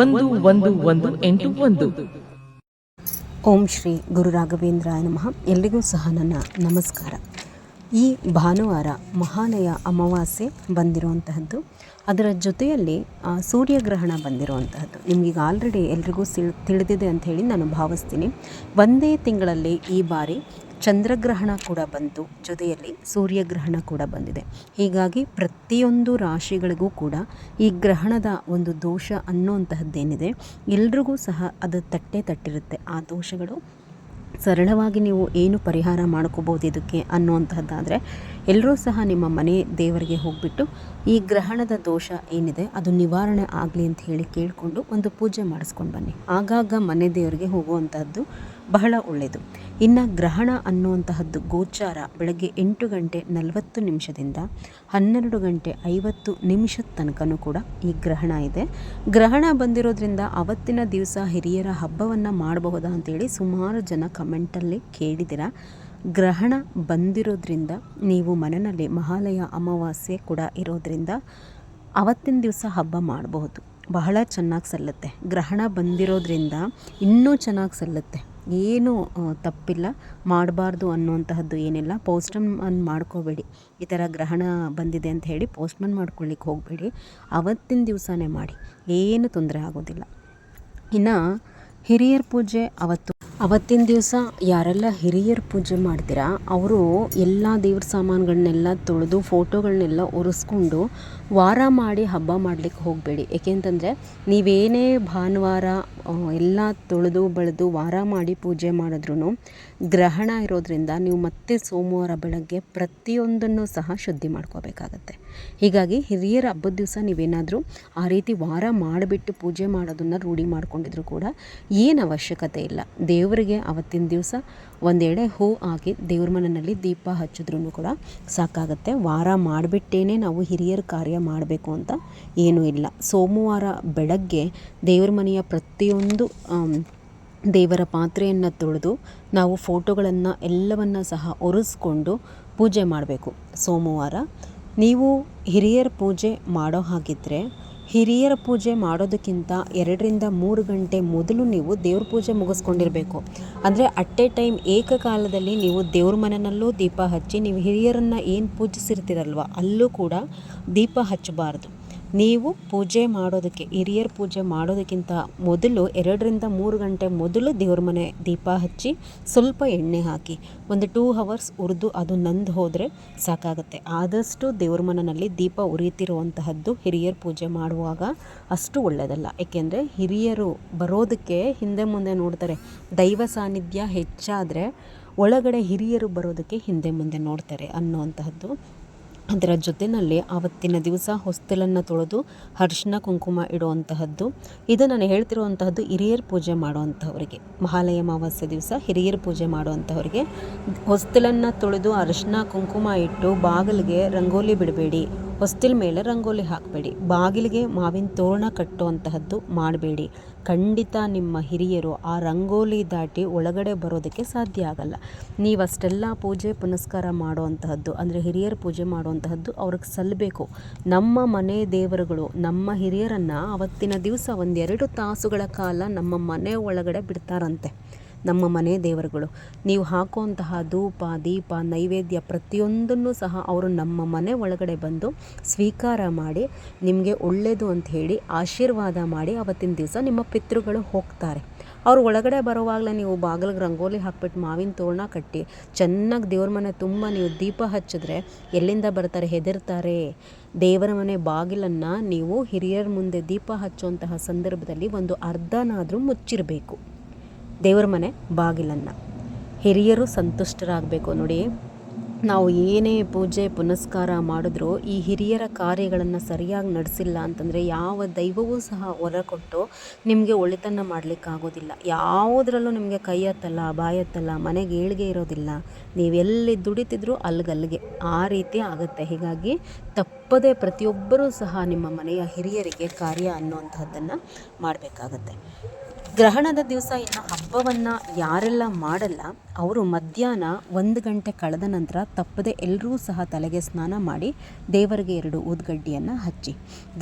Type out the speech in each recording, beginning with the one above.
ಒಂದು ಒಂದು ಒಂದು, ಎಂಟು, ಒಂದು. ಓಂ ಶ್ರೀ ಗುರು ರಾಘವೇಂದ್ರಾಯ ನಮಃ. ಎಲ್ಲರಿಗೂ ಸಹ ನನ್ನ ನಮಸ್ಕಾರ. ಈ ಭಾನುವಾರ ಮಹಾಲಯ ಅಮಾವಾಸ್ಯೆ ಬಂದಿರುವಂತಹದ್ದು, ಅದರ ಜೊತೆಯಲ್ಲಿ ಸೂರ್ಯಗ್ರಹಣ ಬಂದಿರುವಂತಹದ್ದು. ನಿಮಗೀಗ ಆಲ್ರೆಡಿ ಎಲ್ರಿಗೂ ತಿಳಿದಿದೆ ಅಂತ ಹೇಳಿ ನಾನು ಭಾವಿಸ್ತೀನಿ. ಒಂದೇ ತಿಂಗಳಲ್ಲಿ ಈ ಬಾರಿ ಚಂದ್ರಗ್ರಹಣ ಕೂಡ ಬಂತು, ಜೊತೆಯಲ್ಲಿ ಸೂರ್ಯಗ್ರಹಣ ಕೂಡ ಬಂದಿದೆ. ಹೀಗಾಗಿ ಪ್ರತಿಯೊಂದು ರಾಶಿಗಳಿಗೂ ಕೂಡ ಈ ಗ್ರಹಣದ ಒಂದು ದೋಷ ಅನ್ನುವಂತಹದ್ದೇನಿದೆ, ಎಲ್ರಿಗೂ ಸಹ ಅದು ತಟ್ಟೆ ತಟ್ಟಿರುತ್ತೆ. ಆ ದೋಷಗಳು ಸರಳವಾಗಿ ನೀವು ಏನು ಪರಿಹಾರ ಮಾಡ್ಕೋಬೋದು ಇದಕ್ಕೆ ಅನ್ನುವಂತಹದ್ದಾದರೆ ಎಲ್ಲರೂ ಸಹ ನಿಮ್ಮ ಮನೆ ದೇವರಿಗೆ ಹೋಗಿಬಿಟ್ಟು ಈ ಗ್ರಹಣದ ದೋಷ ಏನಿದೆ, ಅದು ನಿವಾರಣೆ ಆಗಲಿ ಅಂತ ಹೇಳಿ ಕೇಳಿಕೊಂಡು ಒಂದು ಪೂಜೆ ಮಾಡಿಸ್ಕೊಂಡು ಬನ್ನಿ. ಆಗಾಗ ಮನೆ ದೇವರಿಗೆ ಹೋಗುವಂತಹದ್ದು ಬಹಳ ಒಳ್ಳೆಯದು ಇನ್ನು ಗ್ರಹಣ ಅನ್ನುವಂತಹದ್ದು ಗೋಚಾರ ಬೆಳಗ್ಗೆ ಎಂಟು ಗಂಟೆ ನಲವತ್ತು ನಿಮಿಷದಿಂದ ಹನ್ನೆರಡು ಗಂಟೆ ಐವತ್ತು ನಿಮಿಷದ ತನಕನೂ ಕೂಡ ಈ ಗ್ರಹಣ ಇದೆ. ಗ್ರಹಣ ಬಂದಿರೋದ್ರಿಂದ ಅವತ್ತಿನ ದಿವಸ ಹಿರಿಯರ ಹಬ್ಬವನ್ನು ಮಾಡಬಹುದಾ ಅಂತೇಳಿ ಸುಮಾರು ಜನ ಕಮೆಂಟಲ್ಲಿ ಕೇಳಿದ್ದೀರ. ಗ್ರಹಣ ಬಂದಿರೋದ್ರಿಂದ, ನೀವು ಮನೆಯಲ್ಲಿ ಮಹಾಲಯ ಅಮಾವಾಸ್ಯೆ ಕೂಡ ಇರೋದ್ರಿಂದ ಅವತ್ತಿನ ದಿವಸ ಹಬ್ಬ ಮಾಡಬಹುದು. ಬಹಳ ಚೆನ್ನಾಗಿ ಸಲ್ಲುತ್ತೆ. ಗ್ರಹಣ ಬಂದಿರೋದ್ರಿಂದ ಇನ್ನೂ ಚೆನ್ನಾಗಿ ಸಲ್ಲುತ್ತೆ. ಏನೂ ತಪ್ಪಿಲ್ಲ. ಮಾಡಬಾರ್ದು ಅನ್ನುವಂತಹದ್ದು ಏನಿಲ್ಲ. ಪೋಸ್ಟ್ಮನ್ ಮಾಡ್ಕೋಬೇಡಿ. ಈ ಥರ ಗ್ರಹಣ ಬಂದಿದೆ ಅಂತ ಹೇಳಿ ಪೋಸ್ಟ್ಮನ್ ಮಾಡ್ಕೊಳ್ಳಿಕ್ಕೆ ಹೋಗಬೇಡಿ. ಅವತ್ತಿನ ದಿವಸನೇ ಮಾಡಿ. ಏನು ತೊಂದರೆ ಆಗೋದಿಲ್ಲ. ಇನ್ನು ಹಿರಿಯರ ಪೂಜೆ ಅವತ್ತು ಅವತ್ತಿನ ದಿವಸ ಯಾರೆಲ್ಲ ಹಿರಿಯರು ಪೂಜೆ ಮಾಡ್ತೀರಾ, ಅವರು ಎಲ್ಲ ದೇವ್ರ ಸಾಮಾನುಗಳನ್ನೆಲ್ಲ ತೊಳೆದು ಫೋಟೋಗಳನ್ನೆಲ್ಲ ಒರೆಸ್ಕೊಂಡು ವಾರ ಮಾಡಿ ಹಬ್ಬ ಮಾಡಲಿಕ್ಕೆ ಹೋಗಬೇಡಿ. ಏಕೆಂತಂದರೆ ನೀವೇನೇ ಭಾನುವಾರ ಎಲ್ಲ ತೊಳೆದು ಬಳಿದು ವಾರ ಮಾಡಿ ಪೂಜೆ ಮಾಡಿದ್ರೂ ಗ್ರಹಣ ಇರೋದ್ರಿಂದ ನೀವು ಮತ್ತೆ ಸೋಮವಾರ ಬೆಳಗ್ಗೆ ಪ್ರತಿಯೊಂದನ್ನು ಸಹ ಶುದ್ಧಿ ಮಾಡ್ಕೋಬೇಕಾಗತ್ತೆ. ಹೀಗಾಗಿ ಹಿರಿಯರ ಹಬ್ಬದ ದಿವಸ ನೀವೇನಾದರೂ ಆ ರೀತಿ ವಾರ ಮಾಡಿಬಿಟ್ಟು ಪೂಜೆ ಮಾಡೋದನ್ನು ರೂಢಿ ಮಾಡ್ಕೊಂಡಿದ್ರು ಕೂಡ ಏನು ಅವಶ್ಯಕತೆ ಇಲ್ಲ. ದೇವರಿಗೆ ಅವತ್ತಿನ ದಿವಸ ಒಂದೆಡೆ ಹೂ ಹಾಕಿ ದೇವ್ರ ಮನೆಯಲ್ಲಿ ದೀಪ ಹಚ್ಚಿದ್ರೂ ಕೂಡ ಸಾಕಾಗುತ್ತೆ. ವಾರ ಮಾಡಿಬಿಟ್ಟೇನೆ ನಾವು ಹಿರಿಯರ ಕಾರ್ಯ ಮಾಡಬೇಕು ಅಂತ ಏನೂ ಇಲ್ಲ. ಸೋಮವಾರ ಬೆಳಗ್ಗೆ ದೇವ್ರ ಮನೆಯ ಪ್ರತಿಯೊಂದು ದೇವರ ಪಾತ್ರೆಯನ್ನು ತೊಳೆದು ನಾವು ಫೋಟೋಗಳನ್ನು ಎಲ್ಲವನ್ನು ಸಹ ಒರೆಸ್ಕೊಂಡು ಪೂಜೆ ಮಾಡಬೇಕು ಸೋಮವಾರ. ನೀವು ಹಿರಿಯರ ಪೂಜೆ ಮಾಡೋ ಹಾಗಿದ್ದರೆ ಹಿರಿಯರ ಪೂಜೆ ಮಾಡೋದಕ್ಕಿಂತ ಎರಡರಿಂದ ಮೂರು ಗಂಟೆ ಮೊದಲು ನೀವು ದೇವ್ರ ಪೂಜೆ ಮುಗಿಸ್ಕೊಂಡಿರಬೇಕು. ಅಂದರೆ ಅಟ್ ಎ ಟೈಮ್ ಏಕಕಾಲದಲ್ಲಿ ನೀವು ದೇವ್ರ ಮನೆಯಲ್ಲೂ ದೀಪ ಹಚ್ಚಿ ನೀವು ಹಿರಿಯರನ್ನು ಏನು ಪೂಜಿಸಿರ್ತೀರಲ್ವ, ಅಲ್ಲೂ ಕೂಡ ದೀಪ ಹಚ್ಚಬಾರ್ದು. ನೀವು ಪೂಜೆ ಮಾಡೋದಕ್ಕೆ, ಹಿರಿಯರ್ ಪೂಜೆ ಮಾಡೋದಕ್ಕಿಂತ ಮೊದಲು ಎರಡರಿಂದ ಮೂರು ಗಂಟೆ ಮೊದಲು ದೇವ್ರ ಮನೆ ದೀಪ ಹಚ್ಚಿ ಸ್ವಲ್ಪ ಎಣ್ಣೆ ಹಾಕಿ, ಒಂದು ಟೂ ಹವರ್ಸ್ ಉರಿದು ಅದು ನಂದು ಹೋದರೆ ಸಾಕಾಗುತ್ತೆ. ಆದಷ್ಟು ದೇವ್ರ ಮನೆಯಲ್ಲಿ ದೀಪ ಉರಿಯುತ್ತಿರುವಂತಹದ್ದು ಹಿರಿಯರ ಪೂಜೆ ಮಾಡುವಾಗ ಅಷ್ಟು ಒಳ್ಳೆಯದಲ್ಲ ಏಕೆಂದರೆ ಹಿರಿಯರು ಬರೋದಕ್ಕೆ ಹಿಂದೆ ಮುಂದೆ ನೋಡ್ತಾರೆ, ದೈವ ಸಾನ್ನಿಧ್ಯ ಹೆಚ್ಚಾದರೆ ಒಳಗಡೆ ಹಿರಿಯರು ಬರೋದಕ್ಕೆ ಹಿಂದೆ ಮುಂದೆ ನೋಡ್ತಾರೆ ಅನ್ನುವಂತಹದ್ದು ಅದರ ಜೊತೆಯಲ್ಲಿ ಆವತ್ತಿನ ದಿವಸ ಹೊಸ್ತಲನ್ನು ತೊಳೆದು ಅರಿಶಿನ, ಕುಂಕುಮ ಇಡುವಂತಹದ್ದು. ಇದು ನಾನು ಹೇಳ್ತಿರುವಂತಹದ್ದು ಹಿರಿಯರ ಪೂಜೆ ಮಾಡುವಂಥವ್ರಿಗೆ ಮಹಾಲಯ ಅಮಾವಾಸ್ಯೆ ದಿವಸ ಹಿರಿಯರ ಪೂಜೆ ಮಾಡುವಂಥವ್ರಿಗೆ ಹೊಸ್ತಲನ್ನು ತೊಳೆದು ಅರಿಶಿನ, ಕುಂಕುಮ ಇಟ್ಟು ಬಾಗಿಲಿಗೆ ರಂಗೋಲಿ ಬಿಡಬೇಡಿ. ಹೊಸ್ತಿಲ ಮೇಲೆ ರಂಗೋಲಿ ಹಾಕಬೇಡಿ. ಬಾಗಿಲಿಗೆ ಮಾವಿನ ತೋರಣ ಕಟ್ಟುವಂತಹದ್ದು ಮಾಡಬೇಡಿ. ಖಂಡಿತ ನಿಮ್ಮ ಹಿರಿಯರು ಆ ರಂಗೋಲಿ ದಾಟಿ ಒಳಗಡೆ ಬರೋದಕ್ಕೆ ಸಾಧ್ಯ ಆಗಲ್ಲ. ನೀವು ಅಷ್ಟೆಲ್ಲ ಪೂಜೆ ಪುನಸ್ಕಾರ ಮಾಡುವಂತಹದ್ದು, ಅಂದರೆ ಹಿರಿಯರ ಪೂಜೆ ಮಾಡುವಂತಹದ್ದು ಅವ್ರಿಗೆ ಸಲ್ಲಬೇಕು ನಮ್ಮ ಮನೆ ದೇವರುಗಳು, ನಮ್ಮ ಹಿರಿಯರನ್ನು ಅವತ್ತಿನ ದಿವಸ ಒಂದೆರಡು ತಾಸುಗಳ ಕಾಲ ನಮ್ಮ ಮನೆ ಒಳಗಡೆ ಬಿಡ್ತಾರಂತೆ. ನಮ್ಮ ಮನೆ ದೇವರುಗಳು. ನೀವು ಹಾಕುವಂತಹ ಧೂಪ, ದೀಪ, ನೈವೇದ್ಯ ಪ್ರತಿಯೊಂದನ್ನು ಸಹ ಅವರು ನಮ್ಮ ಮನೆ ಒಳಗಡೆ ಬಂದು ಸ್ವೀಕಾರ ಮಾಡಿ, ನಿಮಗೆ ಒಳ್ಳೆಯದು ಅಂತ ಹೇಳಿ ಆಶೀರ್ವಾದ ಮಾಡಿ ಅವತ್ತಿನ ದಿವಸ ನಿಮ್ಮ ಪಿತೃಗಳು ಹೋಗ್ತಾರೆ. ಅವ್ರು ಒಳಗಡೆ ಬರುವಾಗಲೇ ನೀವು ಬಾಗಿಲಿಗೆ ರಂಗೋಲಿ ಹಾಕ್ಬಿಟ್ಟು ಮಾವಿನ ತೋರಣ ಕಟ್ಟಿ, ಚೆನ್ನಾಗಿ ದೇವ್ರ ಮನೆ ತುಂಬ ನೀವು ದೀಪ ಹಚ್ಚಿದ್ರೆ ಎಲ್ಲಿಂದ ಬರ್ತಾರೆ, ಹೆದರ್ತಾರೆ? ದೇವರ ಮನೆ ಬಾಗಿಲನ್ನು ನೀವು ಹಿರಿಯರ ಮುಂದೆ ದೀಪ ಹಚ್ಚುವಂತಹ ಸಂದರ್ಭದಲ್ಲಿ ಒಂದು ಅರ್ಧನಾದರೂ ಮುಚ್ಚಿರಬೇಕು. ದೇವರ ಮನೆ ಬಾಗಿಲನ್ನು. ಹಿರಿಯರು ಸಂತುಷ್ಟರಾಗಬೇಕು ನೋಡಿ. ನಾವು ಏನೇ ಪೂಜೆ, ಪುನಸ್ಕಾರ ಮಾಡಿದ್ರೂ ಈ ಹಿರಿಯರ ಕಾರ್ಯಗಳನ್ನು ಸರಿಯಾಗಿ ನಡೆಸಿಲ್ಲ ಅಂತಂದರೆ ಯಾವ ದೈವವೂ ಸಹ ಹೊರ ಕೊಟ್ಟು ನಿಮಗೆ ಒಳಿತನ್ನು ಮಾಡಲಿಕ್ಕಾಗೋದಿಲ್ಲ. ಯಾವುದರಲ್ಲೂ ನಿಮಗೆ ಕೈ ಹತ್ತಲ್ಲ ಬಾಯಿ ಎತ್ತಲ್ಲ, ಮನೆಗೆ ಏಳಿಗೆ ಇರೋದಿಲ್ಲ. ನೀವು ಎಲ್ಲಿ ದುಡಿತಿದ್ರೂ ಅಲ್ಲಿಗಲ್ಲಿಗೆ ಆ ರೀತಿ ಆಗುತ್ತೆ. ಹೀಗಾಗಿ ತಪ್ಪದೇ ಪ್ರತಿಯೊಬ್ಬರೂ ಸಹ ನಿಮ್ಮ ಮನೆಯ ಹಿರಿಯರಿಗೆ ಕಾರ್ಯ ಅನ್ನುವಂಥದ್ದನ್ನು ಮಾಡಬೇಕಾಗತ್ತೆ. ಗ್ರಹಣದ ದಿವಸ ಇನ್ನು ಹಬ್ಬವನ್ನು ಯಾರೆಲ್ಲ ಮಾಡಲ್ಲ, ಅವರು ಮಧ್ಯಾಹ್ನ ಒಂದು ಗಂಟೆ ಕಳೆದ ನಂತರ ತಪ್ಪದೆ ಎಲ್ಲರೂ ಸಹ ತಲೆಗೆ ಸ್ನಾನ ಮಾಡಿ ದೇವರಿಗೆ ಎರಡು ಊದ್ಗಡ್ಡಿಯನ್ನು ಹಚ್ಚಿ,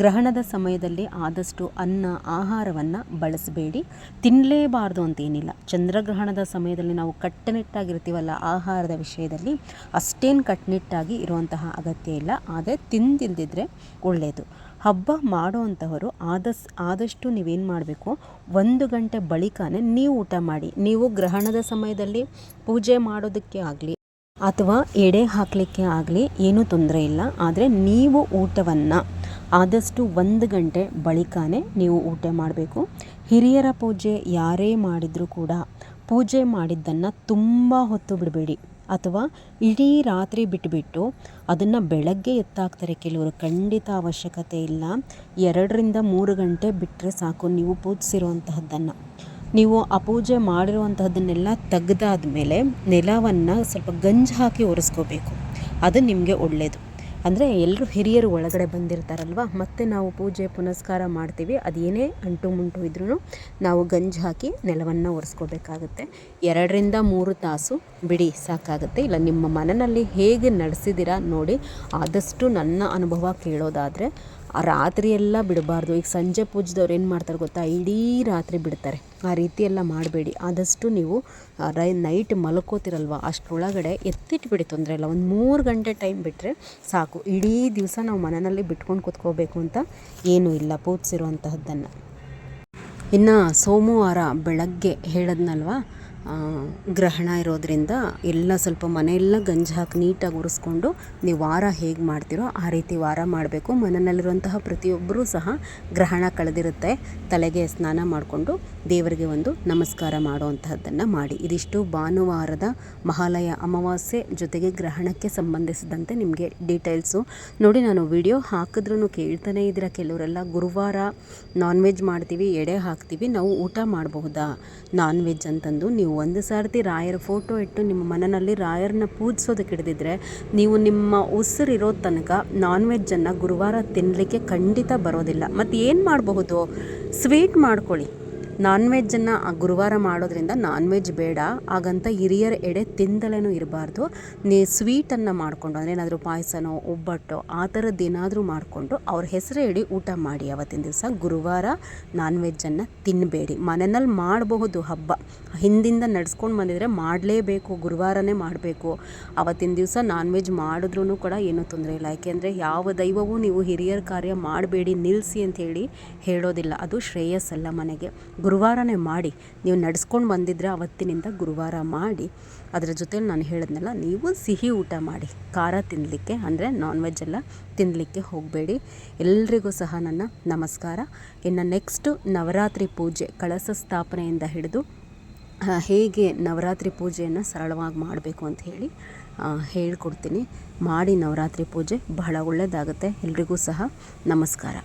ಗ್ರಹಣದ ಸಮಯದಲ್ಲಿ ಆದಷ್ಟು ಅನ್ನ, ಆಹಾರವನ್ನು ಬಳಸಬೇಡಿ. ತಿನ್ನಲೇಬಾರ್ದು ಅಂತೇನಿಲ್ಲ. ಚಂದ್ರಗ್ರಹಣದ ಸಮಯದಲ್ಲಿ ನಾವು ಕಟ್ಟುನಿಟ್ಟಾಗಿರ್ತೀವಲ್ಲ ಆಹಾರದ ವಿಷಯದಲ್ಲಿ, ಅಷ್ಟೇನು ಕಟ್ಟುನಿಟ್ಟಾಗಿ ಇರುವಂತಹ ಅಗತ್ಯ ಇಲ್ಲ. ಆದರೆ ತಿಂದಿಲ್ದಿದ್ರೆ ಒಳ್ಳೆಯದು ಹಬ್ಬ ಮಾಡುವಂಥವರು ಆದಸ್, ಆದಷ್ಟು ನೀವೇನು ಮಾಡಬೇಕು? ಒಂದು ಗಂಟೆ ಬಳಿಕನೇ ನೀವು ಊಟ ಮಾಡಿ. ನೀವು ಗ್ರಹಣದ ಸಮಯದಲ್ಲಿ ಪೂಜೆ ಮಾಡೋದಕ್ಕೆ ಆಗಲಿ ಅಥವಾ ಎಡೆ ಹಾಕಲಿಕ್ಕೆ ಆಗಲಿ ಏನೂ ತೊಂದರೆ ಇಲ್ಲ. ಆದರೆ ನೀವು ಊಟವನ್ನು ಆದಷ್ಟು ಒಂದು ಗಂಟೆ ಬಳಿಕನೇ ನೀವು ಊಟ ಮಾಡಬೇಕು. ಹಿರಿಯರ ಪೂಜೆ ಯಾರೇ ಮಾಡಿದರೂ ಕೂಡ ಪೂಜೆ ಮಾಡಿದ್ದನ್ನು ತುಂಬ ಹೊತ್ತು ಬಿಡಬೇಡಿ. ಅಥವಾ ಇಡೀ ರಾತ್ರಿ ಬಿಟ್ಟುಬಿಟ್ಟು ಅದನ್ನು ಬೆಳಗ್ಗೆ ಎತ್ತಾಗ್ತಾರೆ ಕೆಲವರು. ಖಂಡಿತ ಅವಶ್ಯಕತೆ ಇಲ್ಲ. ಎರಡರಿಂದ ಮೂರು ಗಂಟೆ ಬಿಟ್ಟರೆ ಸಾಕು. ನೀವು ಪೂಜಿಸಿರುವಂತಹದ್ದನ್ನು. ನೀವು ಆ ಪೂಜೆ ಮಾಡಿರುವಂತಹದ್ದನ್ನೆಲ್ಲ ತೆಗೆದಾದ ಮೇಲೆ ನೆಲವನ್ನು ಸ್ವಲ್ಪ ಗಂಜಿ ಹಾಕಿ ಒರೆಸ್ಕೋಬೇಕು. ಅದು ನಿಮಗೆ ಒಳ್ಳೆಯದು ಅಂದರೆ ಎಲ್ಲರೂ ಹಿರಿಯರು ಒಳಗಡೆ ಬಂದಿರ್ತಾರಲ್ವ, ಮತ್ತು ನಾವು ಪೂಜೆ ಪುನಸ್ಕಾರ ಮಾಡ್ತೀವಿ. ಅದೇನೇ ಅಂಟು ಮುಂಟು ಇದ್ರೂ ನಾವು ಗಂಜ್ ಹಾಕಿ ನೆಲವನ್ನು ಒರೆಸ್ಕೋಬೇಕಾಗುತ್ತೆ. ಎರಡರಿಂದ ಮೂರು ತಾಸು ಬಿಡಿ, ಸಾಕಾಗುತ್ತೆ. ಇಲ್ಲ, ನಿಮ್ಮ ಮನೆಯಲ್ಲಿ ಹೇಗೆ ನಡೆಸಿದ್ದೀರಾ ನೋಡಿ, ಆದಷ್ಟು ನನ್ನ ಅನುಭವ ಕೇಳೋದಾದರೆ ಆ ರಾತ್ರಿ ಎಲ್ಲ ಬಿಡಬಾರ್ದು. ಈಗ ಸಂಜೆ ಪೂಜದವ್ರು ಏನು ಮಾಡ್ತಾರೆ ಗೊತ್ತಾ? ಇಡೀ ರಾತ್ರಿ ಬಿಡ್ತಾರೆ. ಆ ರೀತಿ ಎಲ್ಲ ಮಾಡಬೇಡಿ. ಆದಷ್ಟು ನೀವು ರೈ, ನೈಟ್ ಮಲ್ಕೋತಿರಲ್ವ? ಅಷ್ಟರೊಳಗಡೆ ಎತ್ತಿಟ್ಬಿಡಿ ತೊಂದರೆ ಇಲ್ಲ. ಒಂದು ಮೂರು ಗಂಟೆ ಟೈಮ್ ಬಿಟ್ಟರೆ ಸಾಕು. ಇಡೀ ದಿವಸ ನಾವು ಮನೆಯಲ್ಲಿ ಬಿಟ್ಕೊಂಡು ಕೂತ್ಕೋಬೇಕು ಅಂತ ಏನೂ ಇಲ್ಲ. ಪೂಜಿಸಿರುವಂತಹದ್ದನ್ನು. ಇನ್ನು ಸೋಮವಾರ ಬೆಳಗ್ಗೆ ಹೇಳಿದ್ನಲ್ವ? ಗ್ರಹಣ ಇರೋದರಿಂದ ಎಲ್ಲ ಸ್ವಲ್ಪ ಮನೆಯೆಲ್ಲ ಗಂಜಿ ಹಾಕಿ ನೀಟಾಗಿ ಉರಿಸ್ಕೊಂಡು ನೀವು ವಾರ ಹೇಗೆ ಮಾಡ್ತೀರೋ ಆ ರೀತಿ ವಾರ ಮಾಡಬೇಕು. ಮನೆಯಲ್ಲಿರುವಂತಹ ಪ್ರತಿಯೊಬ್ಬರೂ ಸಹ ಗ್ರಹಣ ಕಳೆದಿರುತ್ತೆ. ತಲೆಗೆ ಸ್ನಾನ ಮಾಡಿಕೊಂಡು ದೇವರಿಗೆ ಒಂದು ನಮಸ್ಕಾರ ಮಾಡುವಂತಹದ್ದನ್ನು ಮಾಡಿ. ಇದಿಷ್ಟು ಭಾನುವಾರದ ಮಹಾಲಯ ಅಮಾವಾಸ್ಯೆ ಜೊತೆಗೆ ಗ್ರಹಣಕ್ಕೆ ಸಂಬಂಧಿಸಿದಂತೆ ನಿಮಗೆ ಡೀಟೇಲ್ಸು. ನೋಡಿ, ನಾನು ವಿಡಿಯೋ ಹಾಕಿದ್ರೂ ಕೇಳ್ತಾನೆ ಇದ್ದೀರ ಕೆಲವರೆಲ್ಲ? ಗುರುವಾರ ನಾನ್ ವೆಜ್ ಮಾಡ್ತೀವಿ, ಎಡೆ ಹಾಕ್ತೀವಿ, ನಾವು ಊಟ ಮಾಡಬಹುದಾ? ನಾನ್ ವೆಜ್ ಅಂತಂದು ನೀವು ಒಂದು ಸಾರ್ತಿ ರಾಯರ ಫೋಟೋ ಇಟ್ಟು ನಿಮ್ಮ ಮನನಲ್ಲಿ ರಾಯರನ್ನ ಪೂಜಿಸೋದಕ್ಕೆ ಹಿಡಿದಿದ್ರೆ ನೀವು ನಿಮ್ಮ ಉಸಿರಿರೋ ತನಕ ನಾನ್ ವೆಜ್ಜನ್ನು ಗುರುವಾರ ತಿನ್ನಲಿಕ್ಕೆ ಖಂಡಿತ ಬರೋದಿಲ್ಲ. ಮತ್ತು ಏನು ಮಾಡಬಹುದು? ಸ್ವೀಟ್ ಮಾಡ್ಕೊಳ್ಳಿ. ನಾನ್ ವೆಜ್ಜನ್ನು ಗುರುವಾರ ಮಾಡೋದ್ರಿಂದ ನಾನ್ ವೆಜ್ ಬೇಡ. ಹಾಗಂತ ಹಿರಿಯರ ಎಡೆ ತಿಂದಲೇನೂ ಇರಬಾರ್ದು. ನೀ ಸ್ವೀಟನ್ನು ಮಾಡಿಕೊಂಡು, ಅಂದರೆ ಏನಾದರೂ ಪಾಯಸನೋ, ಒಬ್ಬಟ್ಟು, ಆ ಥರದ್ದು ಏನಾದರೂ ಮಾಡಿಕೊಂಡು ಅವ್ರ ಹೆಸರು ಹೇಳಿ ಊಟ ಮಾಡಿ ಅವತ್ತಿನ ದಿವಸ. ಗುರುವಾರ ನಾನ್ ವೆಜ್ಜನ್ನು ತಿನ್ನಬೇಡಿ ಮನೆಯಲ್ಲಿ ಮಾಡಬಹುದು ಹಬ್ಬ. ಹಿಂದಿಂದ ನಡೆಸ್ಕೊಂಡು ಬಂದಿದ್ರೆ ಮಾಡಲೇಬೇಕು, ಗುರುವಾರನೇ ಮಾಡಬೇಕು. ಅವತ್ತಿನ ದಿವಸ ನಾನ್ ವೆಜ್ ಮಾಡಿದ್ರೂ ಕೂಡ ಏನೂ ತೊಂದರೆ ಇಲ್ಲ. ಯಾಕೆಂದರೆ ಯಾವ ದೈವವೂ ನೀವು ಹಿರಿಯರ ಕಾರ್ಯ ಮಾಡಬೇಡಿ ನಿಲ್ಲಿಸಿ ಅಂತ ಹೇಳಿ ಹೇಳೋದಿಲ್ಲ. ಅದು ಶ್ರೇಯಸ್ಸಲ್ಲ ಮನೆಗೆ. ಗುರುವಾರನೇ ಮಾಡಿ, ನೀವು ನಡೆಸ್ಕೊಂಡು ಬಂದಿದ್ರೆ ಅವತ್ತಿನಿಂದ ಗುರುವಾರ ಮಾಡಿ, ಅದರ ಜೊತೆಲಿ ನಾನು ಹೇಳಿದ್ನೆಲ್ಲ, ನೀವು ಸಿಹಿ ಊಟ ಮಾಡಿ. ಖಾರ ತಿನ್ನಲಿಕ್ಕೆ ಅಂದರೆ ನಾನ್ ವೆಜ್ ಎಲ್ಲ ತಿನ್ನಲಿಕ್ಕೆ ಹೋಗಬೇಡಿ. ಎಲ್ರಿಗೂ ಸಹ ನನ್ನ ನಮಸ್ಕಾರ. ಇನ್ನು ನೆಕ್ಸ್ಟು ನವರಾತ್ರಿ ಪೂಜೆ, ಕಳಸ ಸ್ಥಾಪನೆಯಿಂದ ಹಿಡಿದು ಹೇಗೆ ನವರಾತ್ರಿ ಪೂಜೆಯನ್ನು ಸರಳವಾಗಿ ಮಾಡಬೇಕು ಅಂತ ಹೇಳಿ ಹೇಳ್ಕೊಡ್ತೀನಿ. ಮಾಡಿ ನವರಾತ್ರಿ ಪೂಜೆ ಬಹಳ ಒಳ್ಳೆಯದಾಗುತ್ತೆ ಎಲ್ರಿಗೂ ಸಹ ನಮಸ್ಕಾರ.